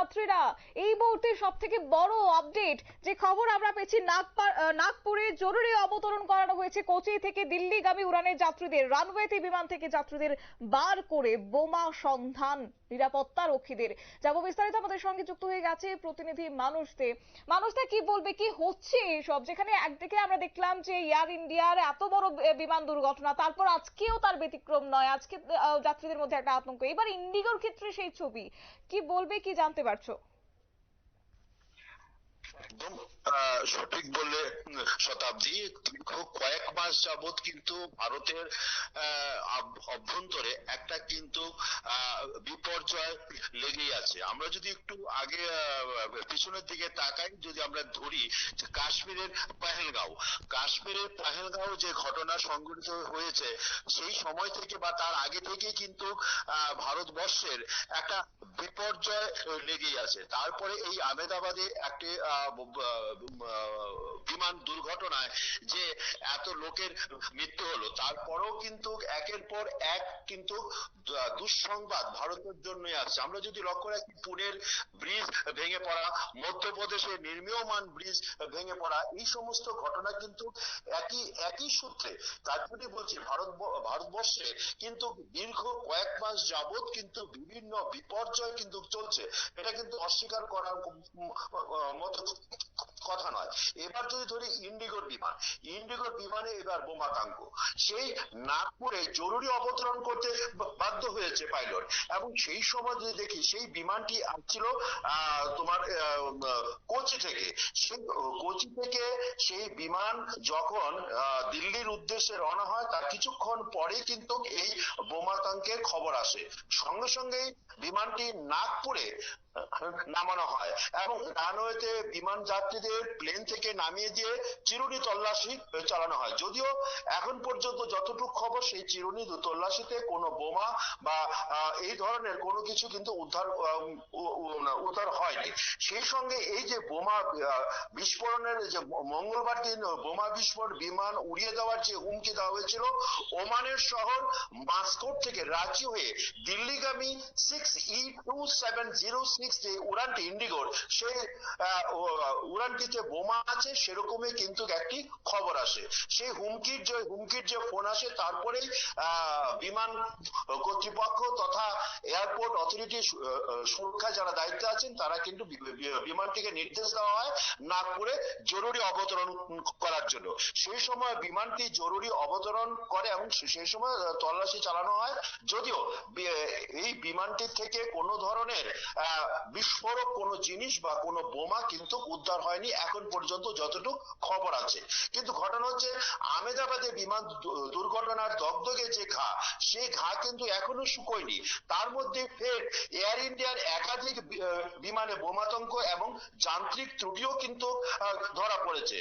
যাত্রীরা, এই মুহূর্তে সব থেকে বড় আপডেট যে খবর আমরা পেয়েছি নাগপুরে জরুরি অবতরণ করানো হয়েছে কোচি থেকে দিল্লিগামী উড়ানের যাত্রীদের রানওয়েতে বিমান থেকে যাত্রীদের বার করে বোমা সন্ধান, নিরাপত্তা রক্ষীদের। যাব বিস্তারিত আমাদের সঙ্গে যুক্ত হয়ে গেছে প্রতিনিধি মানুষদে মানুষদা কি বলবে, কি হচ্ছে এসব? যেখানে একদিকে আমরা দেখলাম যে এয়ার ইন্ডিয়ার এত বড় বিমান দুর্ঘটনা, তারপর আজকেও তার ব্যতিক্রম নয়। আজকে যাত্রীদের মধ্যে একটা আতঙ্ক। এবার ইন্ডিগোর ক্ষেত্রে সেই ছবি, কি বলবে, কি জানতে calcio একদম সঠিক বললে শতাব্দী কয়েক মাস যাবত কিন্তু ভারতের অভ্যন্তরে একটা কিন্তু বিপর্যয় লেগেই আছে। আমরা যদি একটু আগে পিছনের দিকে তাকাই, যদি আমরা ধরি কাশ্মীরের পেহেলগাঁও। কাশ্মীরের পেহেলগাঁও যে ঘটনা সংঘটিত হয়েছে, সেই সময় থেকে বা তার আগে থেকে কিন্তু ভারতবর্ষের একটা বিপর্যয় লেগেই আছে। তারপরে এই আহমেদাবাদে একটি আহ, ব- ব- আহ, বিমান দুর্ঘটনায় যে এত লোকের মৃত্যু হলো, তারপরেও কিন্তু একের পর এক কিন্তু দুঃসংবাদ ভারতের জন্যই আসছে। আমরা যদি লক্ষ্য রাখি, পুনের ব্রিজ ভেঙে পড়া, মধ্যপ্রদেশের নির্মীয়মান ব্রিজ ভেঙে পড়া, এই সমস্ত ঘটনা কিন্তু একই একই সূত্রে তার জন্য বলছি, ভারত ভারতবর্ষে কিন্তু দীর্ঘ কয়েক মাস যাবৎ কিন্তু বিভিন্ন বিপর্যয় কিন্তু চলছে। এটা কিন্তু অস্বীকার করার মতো কথা নয়। এবার যদি ধরি ইন্ডিগোর বিমান ইন্ডিগোর বিমানে এবার বোমাকাঙ্ক সেই নাগপুরে জরুরি অবতরণ করতে বাধ্য হয়েছে পাইলট। এবং সেই সময় যদি দেখি, সেই বিমানটি আসছিল তোমার কোচি থেকে। সেই কোচি থেকে সেই বিমান যখন দিল্লির উদ্দেশ্যে রওনা হয়, তার কিছুক্ষণ পরে কিন্তু এই বোমাকাঙ্কের খবর আসে। সঙ্গে সঙ্গেই বিমানটি নাগপুরে নামানো হয়। এবং রানওয়েতে বিমান যাত্রীদের প্লেন থেকে নামিয়ে দিয়ে চিরুনি তল্লাশি চালানো হয়। যদিও এখন পর্যন্ত যতটুকু খবর, সেই চিরুনি তল্লাশিতে কোনো বোমা বা এই ধরনের কোনো কিছু কিন্তু উদ্ধার উদ্ধার হয়নি। সেই সঙ্গে এই যে বোমা বিস্ফোরণের যে মঙ্গলবার দিন বোমা বিস্ফোরণ, বিমান উড়িয়ে দেওয়ার যে হুমকি দেওয়া হয়েছিল, ওমানের শহর মাস্কোট থেকে রাঁচি হয়ে দিল্লিগামী six E two seven zero six যে উড়ানটি ইন্ডিগোর সেই উড়ানটিতে বোমা আছে, সেরকমই কিন্তু একটি খবর আসে। সেই হুমকির যে হুমকির যে ফোন আসে, তারপরেই বিমান কর্তৃপক্ষ তথা এয়ারপোর্ট অথরিটি সুরক্ষা যারা দায়িত্বে আছেন, তারা কিন্তু বিমানটিকে নির্দেশ দেওয়া হয় নাগপুরে জরুরি অবতরণ করার জন্য। সেই সময় বিমানটি জরুরি অবতরণ করে এবং সেই সময় তল্লাশি চালানো হয়। যদিও এই বিমানটি থেকে কোনো ধরনের বিস্ফোরক কোনো জিনিস বা কোনো বোমা কিন্তু উদ্ধার হয়নি এখন পর্যন্ত যতটুকু খবর আছে। কিন্তু ঘটনা হচ্ছে, আহমেদাবাদে বিমান দুর্ঘটনার দগদগে যে ঘা সেই ঘা কিন্তু এখনও শুকোয়নি। তার মধ্যে ফের এয়ার ইন্ডিয়ার একাধিক বিমানে বোমাতঙ্ক এবং যান্ত্রিক ত্রুটিও কিন্তু ধরা পড়েছে।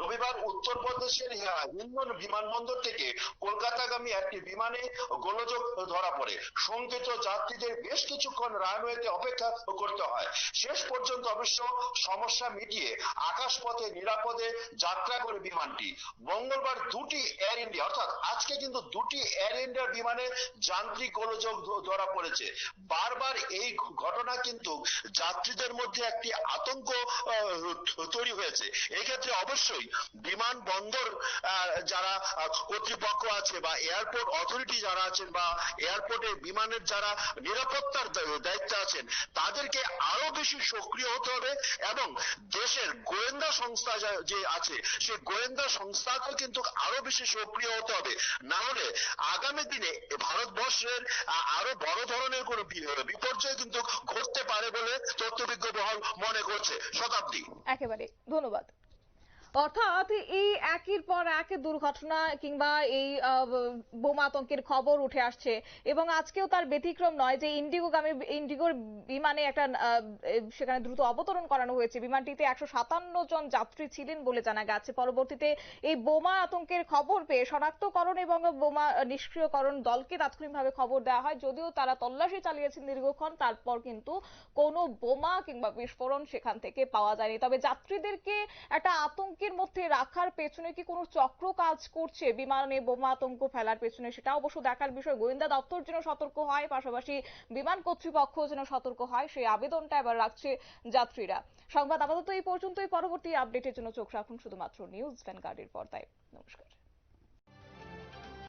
রবিবার উত্তরপ্রদেশের হিন্দন বিমানবন্দর থেকে কলকাতাগামী একটি বিমানে গোলযোগ ধরা পড়ে। শঙ্কিত যাত্রীদের বেশ কিছুক্ষণ রানওয়েতে অপেক্ষা করতে হয়। শেষ পর্যন্ত অবশ্য সমস্যা মিটিয়ে আকাশপথে নিরাপদে যাত্রা করে বিমানটি। মঙ্গলবার দুটি এয়ার ইন্ডিয়া অর্থাৎ আজকে কিন্তু দুটি এয়ার ইন্ডিয়ার বিমানে যান্ত্রিক গোলযোগ ধরা পড়েছে। বারবার এই ঘটনা কিন্তু যাত্রীদের মধ্যে একটি আতঙ্ক তৈরি হয়েছে। এক্ষেত্রে অবশ্যই বিমানবন্দর আহ, যারা কর্তৃপক্ষ আছে বা এয়ারপোর্ট অথরিটি যারা আছেন বা এয়ারপোর্টে বিমানের যারা নিরাপত্তার দায়িত্বে আছেন তাদেরকে আরও বেশি সক্রিয় হতে হবে এবং দেশের গোয়েন্দা সংস্থা যে আছে সে গোয়েন্দা সংস্থাকেও কিন্তু আরও বেশি সক্রিয় হতে হবে। না হলে আগামী দিনে ভারতবর্ষের আরও বড় ধরনের কোনো বিপর্যয় কিন্তু ঘটতে পারে বলে তথ্যবিজ্ঞ মহল মনে করছে শতাব্দী। একেবারে। ধন্যবাদ। অর্থাৎ এই একের পর এক দুর্ঘটনা কিংবা এই বোমা আতঙ্কের খবর উঠে আসছে এবং আজকেও তার ব্যতিক্রম নয় যে ইন্ডিগোগামী, ইন্ডিগোর বিমানে একটা সেখানে দ্রুত অবতরণ করানো হয়েছে। বিমানটিতে একশো সাতান্ন জন যাত্রী ছিলেন বলে জানা গেছে। পরবর্তীতে এই বোমা আতঙ্কের খবর পেয়ে শনাক্তকরণ এবং বোমা নিষ্ক্রিয়করণ দলকে তাৎক্ষণিকভাবে খবর দেওয়া হয়। যদিও তারা তল্লাশি চালিয়েছেন দীর্ঘক্ষণ, তারপর কিন্তু কোনো বোমা কিংবা বিস্ফোরণ সেখান থেকে পাওয়া যায়নি। তবে যাত্রীদেরকে একটা আতঙ্কে আতঙ্কের মধ্যে রাখার পেছনে কি কোনো চক্র কাজ করছে? বিমানে বোমা আতঙ্ক ফেলার পেছনে সেটা অবশ্য দেখার বিষয়। গোয়েন্দা দপ্তর যেন সতর্ক হয়, পাশাপাশি বিমান কর্তৃপক্ষ যেন সতর্ক হয়, সেই আবেদনটা এবার রাখছে যাত্রীরা। সংবাদ আপাতত এই পর্যন্তই। পরবর্তী আপডেটের জন্য চোখ রাখুন শুধুমাত্র নিউজ ভ্যানগার্ডের পর্দায়। নমস্কার।